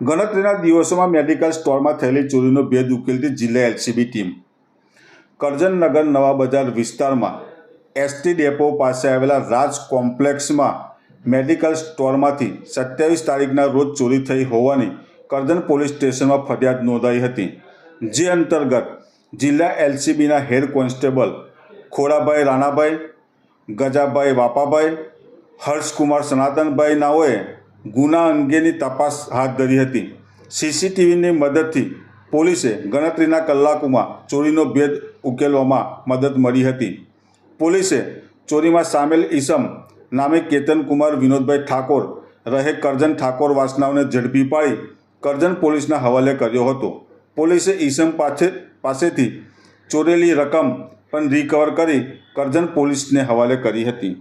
ગણતરીના દિવસોમાં મેડિકલ સ્ટોરમાં થયેલી ચોરીનો ભેદ ઉકેલતી જિલ્લા એલસીબી ટીમ. કરજનનગર નવા બજાર વિસ્તારમાં એસટી ડેપો પાસે આવેલા રાજ કોમ્પ્લેક્સમાં મેડિકલ સ્ટોરમાંથી સત્યાવીસ તારીખના રોજ ચોરી થઈ હોવાની કરજણ પોલીસ સ્ટેશનમાં ફરિયાદ નોંધાઈ હતી. જે અંતર્ગત જિલ્લા એલસીબીના હેડ કોન્સ્ટેબલ ખોડાભાઈ રાણાભાઈ, ગજાભાઈ વાપાભાઈ, હર્ષકુમાર સનાતનભાઈ નાઓએ ગુના અંગેની તપાસ હાથ ધરી હતી. સીસીટીવીની મદદથી પોલીસે ગણતરીના કલાકોમાં ચોરીનો ભેદ ઉકેલવામાં મદદ મળી હતી. પોલીસે ચોરીમાં સામેલ ઈસમ નામે કેતનકુમાર વિનોદભાઈ ઠાકોર, રહે કરજન ઠાકોર વાસનાઓને ઝડપી પાડી કરજન પોલીસના હવાલે કર્યો હતો. પોલીસે ઈસમ પાસે પાસેથી ચોરેલી રકમ પણ રિકવર કરી કરજણ પોલીસને હવાલે કરી હતી.